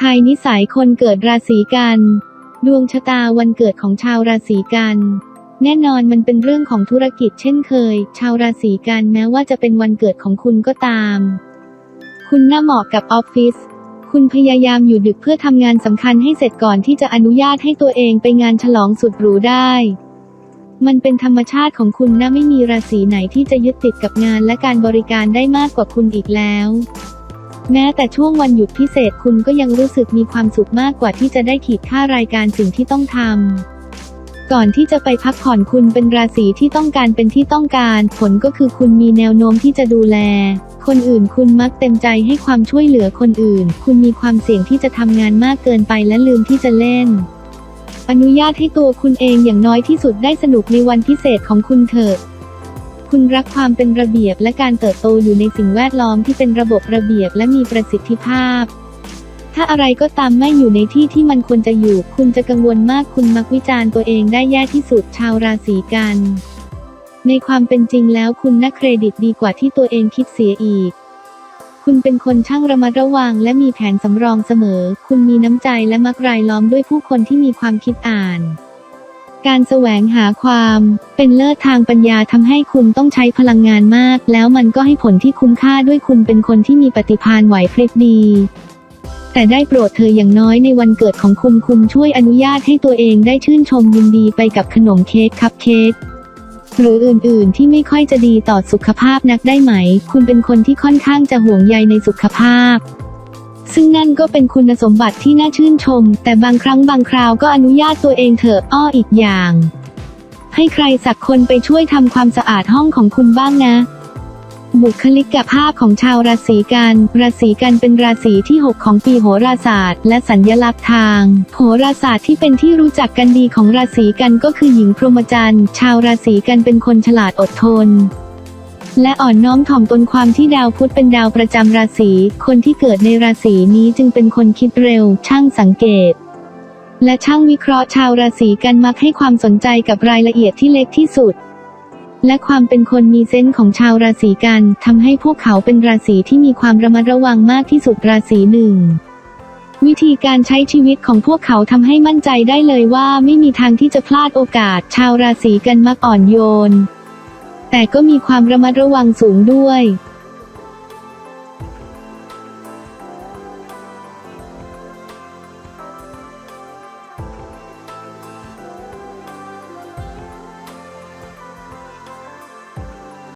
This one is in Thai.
ทายนิสัยคนเกิดราศีกัน ดวงชะตาวันเกิดของชาวราศีกัน แน่นอนมันเป็นเรื่องของธุรกิจเช่นเคย ชาวราศีกันแม้ว่าจะเป็นวันเกิดของคุณก็ตาม คุณน่าเหมาะกับออฟฟิศคุณพยายามอยู่ดึกเพื่อทำงานสำคัญให้เสร็จก่อนที่จะอนุญาตให้ตัวเองไปงานฉลองสุดหรูได้ มันเป็นธรรมชาติของคุณนะไม่มีราศีไหนที่จะยึดติดกับงานและการบริการได้มากกว่าคุณอีกแล้ว แม้แต่ช่วงวันหยุดพิเศษคุณก็ยังรู้สึกมีความสุขมากกว่าที่จะได้ขีดค่ารายการสิ่งที่ต้องทำ ก่อนที่จะไปพักผ่อนคุณเป็นราศีที่ต้องการเป็นที่ต้องการ ผลก็คือคุณมีแนวโน้มที่จะดูแล คนอื่นคุณมักเต็มใจให้ความช่วยเหลือคนอื่น คุณมีความเสี่ยงที่จะทำงานมากเกินไปและลืมที่จะเล่นอนุญาตให้ตัวคุณเองอย่างน้อยที่สุดได้สนุกในวันพิเศษของคุณเถอะ คุณรักความเป็นระเบียบและการเติบโตอยู่ในสิ่งแวดล้อมที่เป็นระบบระเบียบและมีประสิทธิภาพ ถ้าอะไรก็ตามไม่อยู่ในที่ที่มันควรจะอยู่ คุณจะกังวลมากคุณมักวิจารณ์ตัวเองได้แย่ที่สุดชาวราศีกัน ในความเป็นจริงแล้วคุณน่าเครดิตดีกว่าที่ตัวเองคิดเสียอีก คุณเป็นคนช่างระมัดระวังและมีแผนสำรองเสมอ คุณมีน้ำใจและมักรายล้อมด้วยผู้คนที่มีความคิดอ่าน การแสวงหาความเป็นเลิศทางปัญญาทำให้คุณต้องใช้พลังงานมาก แล้วมันก็ให้ผลที่คุ้มค่าด้วยคุณเป็นคนที่มีปฏิภาณไหวพริบดี แต่ได้โปรดเธออย่างน้อยในวันเกิดของคุณคุณช่วยอนุญาตให้ตัวเองได้ชื่นชมยินดีไปกับขนมเค้กคัพเค้กหรืออื่นๆ ที่ไม่ค่อยจะดีต่อสุขภาพนักได้ไหม คุณเป็นคนที่ค่อนข้างจะห่วงใยในสุขภาพ ซึ่งนั่นก็เป็นคุณสมบัติที่น่าชื่นชม แต่บางครั้งบางคราวก็อนุญาตตัวเองเถอะอ้ออีกอย่าง ให้ใครสักคนไปช่วยทำความสะอาดห้องของคุณบ้างนะ บุคลิกภาพของชาวราศีกัน ราศีกันเป็นราศีที่ 6 ของปีโหราศาสตร์ และสัญญลักษณ์ทาง โหราศาสตร์ที่เป็นที่รู้จักกันดีของราศีกันก็คือหญิงพรหมจรรย์ ชาวราศีกันเป็นคนฉลาดอดทน และอ่อนน้อมถ่อมตนความที่ดาวพุธเป็นดาวประจำราศี คนที่เกิดในราศีนี้จึงเป็นคนคิดเร็ว ช่างสังเกต และช่างวิเคราะห์ชาวราศีกันมักให้ความสนใจกับรายละเอียดที่เล็กที่สุด และความเป็นคนมีเซนส์ของชาวราศีกันทำให้พวกเขาเป็นราศีที่มีความระมัดระวังมากที่สุดราศีหนึ่งวิธีการใช้ชีวิตของพวกเขาทำให้มั่นใจได้เลยว่าไม่มีทางที่จะพลาดโอกาส ชาวราศีกันมักอ่อนโยน แต่ก็มีความระมัดระวังสูงด้วย